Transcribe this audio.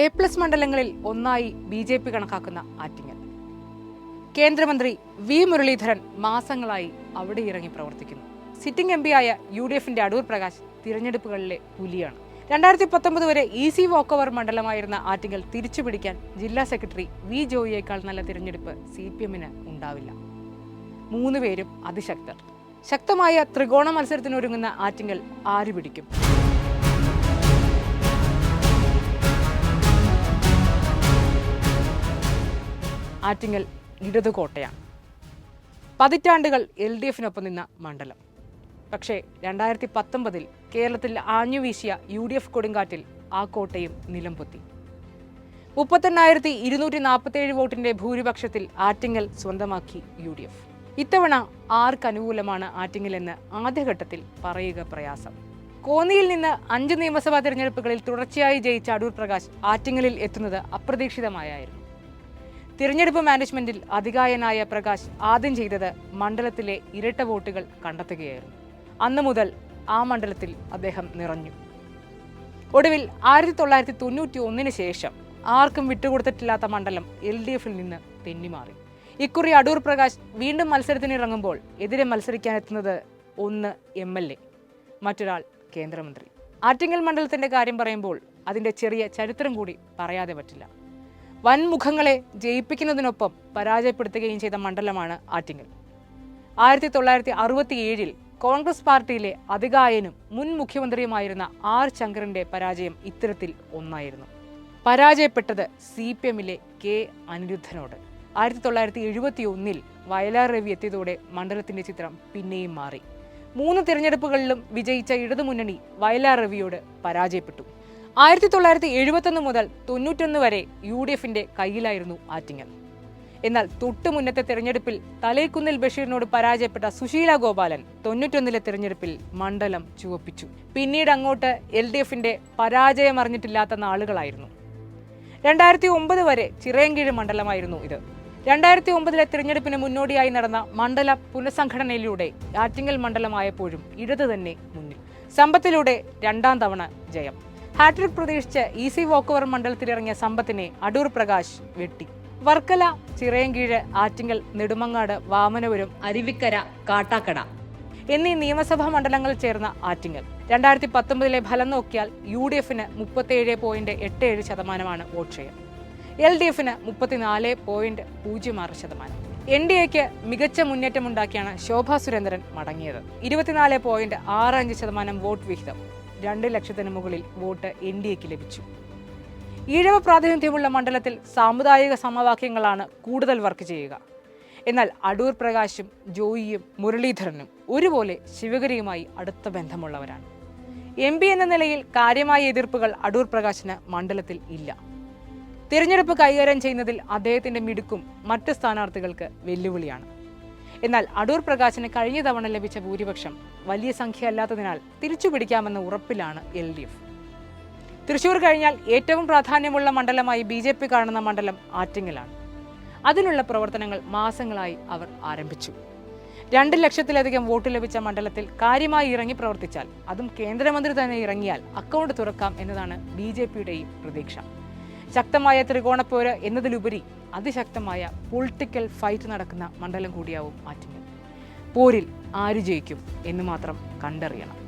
A plus മണ്ഡലങ്ങളിൽ ഒന്നായി B J P കണക്കാക്കുന്ന ആറ്റിങ്ങൽ. കേന്ദ്രമന്ത്രി വി മുരളീധരൻ മാസങ്ങളായി അവിടെ ഇറങ്ങി പ്രവർത്തിക്കുന്നു. സിറ്റിംഗ് എം ആയ യു ഡി എഫിന്റെ അടൂർ പ്രകാശ് തിരഞ്ഞെടുപ്പുകളിലെ പുലിയാണ്. രണ്ടായിരത്തി പത്തൊമ്പത് വരെ ഈസി വോക്ക് ഓവർ മണ്ഡലമായിരുന്ന ആറ്റിങ്ങൽ തിരിച്ചുപിടിക്കാൻ ജില്ലാ സെക്രട്ടറി വി ജോയിയേക്കാൾ നല്ല തിരഞ്ഞെടുപ്പ് സി പി എമ്മിന് ഉണ്ടാവില്ല. മൂന്ന് പേരും അതിശക്തർ. ശക്തമായ ത്രികോണ മത്സരത്തിനൊരുങ്ങുന്ന ആറ്റിങ്ങൽ ആര് പിടിക്കും? ആറ്റിങ്ങൽ ഇടതു കോട്ടയാണ്. പതിറ്റാണ്ടുകൾ എൽ ഡി എഫിനൊപ്പം നിന്ന മണ്ഡലം. പക്ഷേ രണ്ടായിരത്തി പത്തൊമ്പതിൽ കേരളത്തിൽ ആഞ്ഞുവീശിയ യു ഡി എഫ് കൊടുങ്കാറ്റിൽ ആ കോട്ടയും നിലംപൊത്തി. മുപ്പത്തെണ്ണായിരത്തി ഇരുന്നൂറ്റി നാൽപ്പത്തേഴ് വോട്ടിന്റെ ഭൂരിപക്ഷത്തിൽ ആറ്റിങ്ങൽ സ്വന്തമാക്കി യു ഡി എഫ്. ഇത്തവണ ആർക്കനുകൂലമാണ് ആറ്റിങ്ങൽ എന്ന് ആദ്യഘട്ടത്തിൽ പറയുക പ്രയാസം. കോന്നിയിൽ നിന്ന് അഞ്ച് നിയമസഭാ തിരഞ്ഞെടുപ്പുകളിൽ തുടർച്ചയായി ജയിച്ച അടൂർ പ്രകാശ് ആറ്റിങ്ങലിൽ എത്തുന്നത് അപ്രതീക്ഷിതമായായിരുന്നു. തിരഞ്ഞെടുപ്പ് മാനേജ്മെന്റിൽ അധികായനായ പ്രകാശ് ആദ്യം ചെയ്തത് മണ്ഡലത്തിലെ ഇരട്ട വോട്ടുകൾ കണ്ടെത്തുകയായിരുന്നു. അന്നു മുതൽ ആ മണ്ഡലത്തിൽ അദ്ദേഹം നിറഞ്ഞു. ഒടുവിൽ ആയിരത്തി തൊള്ളായിരത്തി തൊണ്ണൂറ്റി ഒന്നിന് ശേഷം ആർക്കും വിട്ടുകൊടുത്തിട്ടില്ലാത്ത മണ്ഡലം എൽ ഡി എഫിൽ നിന്ന് തെന്നിമാറി. ഇക്കുറി അടൂർ പ്രകാശ് വീണ്ടും മത്സരത്തിന് മത്സരത്തിനിറങ്ങുമ്പോൾ എതിരെ മത്സരിക്കാനെത്തുന്നത് ഒന്ന് എം എൽ എ മറ്റൊരാൾ കേന്ദ്രമന്ത്രി. ആറ്റിങ്ങൽ മണ്ഡലത്തിന്റെ കാര്യം പറയുമ്പോൾ അതിന്റെ ചെറിയ ചരിത്രം കൂടി പറയാതെ പറ്റില്ല. വൻമുഖങ്ങളെ ജയിപ്പിക്കുന്നതിനൊപ്പം പരാജയപ്പെടുത്തുകയും ചെയ്ത മണ്ഡലമാണ് ആറ്റിങ്ങൽ. ആയിരത്തി തൊള്ളായിരത്തി അറുപത്തി ഏഴിൽ കോൺഗ്രസ് പാർട്ടിയിലെ അധികായനും മുൻ മുഖ്യമന്ത്രിയുമായിരുന്ന ആർ ശങ്കറിന്റെ പരാജയം ഇത്തരത്തിൽ ഒന്നായിരുന്നു. പരാജയപ്പെട്ടത് സി പി എമ്മിലെ കെ അനിരുദ്ധനോട്. ആയിരത്തി തൊള്ളായിരത്തി എഴുപത്തി ഒന്നിൽ വയലാർ രവി എത്തിയതോടെ മണ്ഡലത്തിന്റെ ചിത്രം പിന്നെയും മാറി. മൂന്ന് തിരഞ്ഞെടുപ്പുകളിലും വിജയിച്ച ഇടതുമുന്നണി വയലാർ രവിയോട് പരാജയപ്പെട്ടു. ആയിരത്തി തൊള്ളായിരത്തി എഴുപത്തൊന്ന് മുതൽ തൊണ്ണൂറ്റൊന്ന് വരെ യു ഡി എഫിന്റെ കയ്യിലായിരുന്നു ആറ്റിങ്ങൽ. എന്നാൽ തൊട്ടു മുന്നത്തെ തിരഞ്ഞെടുപ്പിൽ തലേക്കുന്നിൽ ബഷീറിനോട് പരാജയപ്പെട്ട സുശീല ഗോപാലൻ തൊണ്ണൂറ്റൊന്നിലെ തിരഞ്ഞെടുപ്പിൽ മണ്ഡലം ചുവപ്പിച്ചു. പിന്നീട് അങ്ങോട്ട് എൽ ഡി എഫിന്റെ പരാജയം അറിഞ്ഞിട്ടില്ലാത്ത നാളുകളായിരുന്നു. രണ്ടായിരത്തി ഒമ്പത് വരെ ചിറയൻകീഴ് മണ്ഡലമായിരുന്നു ഇത്. രണ്ടായിരത്തി ഒമ്പതിലെ തിരഞ്ഞെടുപ്പിന് മുന്നോടിയായി നടന്ന മണ്ഡല പുനഃസംഘടനയിലൂടെ ആറ്റിങ്ങൽ മണ്ഡലമായപ്പോഴും ഇടത് തന്നെ മുന്നിൽ. സമ്പത്തിലൂടെ രണ്ടാം തവണ ജയം. ഹാട്രിക് പ്രതീക്ഷിച്ച് ഈസി വോക്കോവർ മണ്ഡലത്തിലിറങ്ങിയ സമ്പത്തിനെ അടൂർ പ്രകാശ് വെട്ടി. വർക്കല ചിറയൻകീഴ് ആറ്റിങ്ങൽ നെടുമങ്ങാട് വാമനപുരം അരുവിക്കര കാട്ടാക്കട എന്നീ നിയമസഭാ മണ്ഡലങ്ങൾ ചേർന്ന ആറ്റിങ്ങൽ. രണ്ടായിരത്തി പത്തൊമ്പതിലെ ഫലം നോക്കിയാൽ യു ഡി എഫിന് മുപ്പത്തിയേഴ് പോയിന്റ് എട്ട് ഏഴ് ശതമാനമാണ് വോട്ട് ഷെയർ. എൽ ഡി എഫിന് മുപ്പത്തിനാല് പോയിന്റ് പൂജ്യം ആറ് ശതമാനം. എൻ ഡി എക്ക് മികച്ച മുന്നേറ്റമുണ്ടാക്കിയാണ് ശോഭാ സുരേന്ദ്രൻ മടങ്ങിയത്. ഇരുപത്തിനാല് പോയിന്റ് ആറ് അഞ്ച് ശതമാനം വോട്ട് വിഹിതം. രണ്ട് ലക്ഷത്തിന് മുകളിൽ വോട്ട് എൻ ഡി എക്ക് ലഭിച്ചു. ഈഴവ പ്രാതിനിധ്യമുള്ള മണ്ഡലത്തിൽ സാമുദായിക സമവാക്യങ്ങളാണ് കൂടുതൽ വർക്ക് ചെയ്യുക. എന്നാൽ അടൂർ പ്രകാശും ജോയിയും മുരളീധരനും ഒരുപോലെ ശിവഗിരിയുമായി അടുത്ത ബന്ധമുള്ളവരാണ്. എം പി എന്ന നിലയിൽ കാര്യമായ എതിർപ്പുകൾ അടൂർ പ്രകാശിന് മണ്ഡലത്തിൽ ഇല്ല. തിരഞ്ഞെടുപ്പ് കൈകാര്യം ചെയ്യുന്നതിൽ അദ്ദേഹത്തിന്റെ മിടുക്കും മറ്റ് സ്ഥാനാർത്ഥികൾക്ക് വെല്ലുവിളിയാണ്. എന്നാൽ അടൂർ പ്രകാശിന് കഴിഞ്ഞ തവണ ലഭിച്ച ഭൂരിപക്ഷം വലിയ സംഖ്യ അല്ലാത്തതിനാൽ തിരിച്ചു പിടിക്കാമെന്ന ഉറപ്പിലാണ് എൽ ഡി എഫ്. തൃശൂർ കഴിഞ്ഞാൽ ഏറ്റവും പ്രാധാന്യമുള്ള മണ്ഡലമായി ബി ജെ പി കാണുന്ന മണ്ഡലം ആറ്റിങ്ങലാണ്. അതിനുള്ള പ്രവർത്തനങ്ങൾ മാസങ്ങളായി അവർ ആരംഭിച്ചു. രണ്ട് ലക്ഷത്തിലധികം വോട്ട് ലഭിച്ച മണ്ഡലത്തിൽ കാര്യമായി ഇറങ്ങി പ്രവർത്തിച്ചാൽ അതും കേന്ദ്രമന്ത്രി തന്നെ ഇറങ്ങിയാൽ അക്കൗണ്ട് തുറക്കാം എന്നതാണ് ബി ജെ പിയുടെയും പ്രതീക്ഷ. ശക്തമായ ത്രികോണപ്പോര് എന്നതിലുപരി അതിശക്തമായ പൊളിറ്റിക്കൽ ഫൈറ്റ് നടക്കുന്ന മണ്ഡലം കൂടിയാവും ആറ്റിങ്ങൽ. പോരിൽ ആര് ജയിക്കും എന്ന് മാത്രം കണ്ടറിയണം.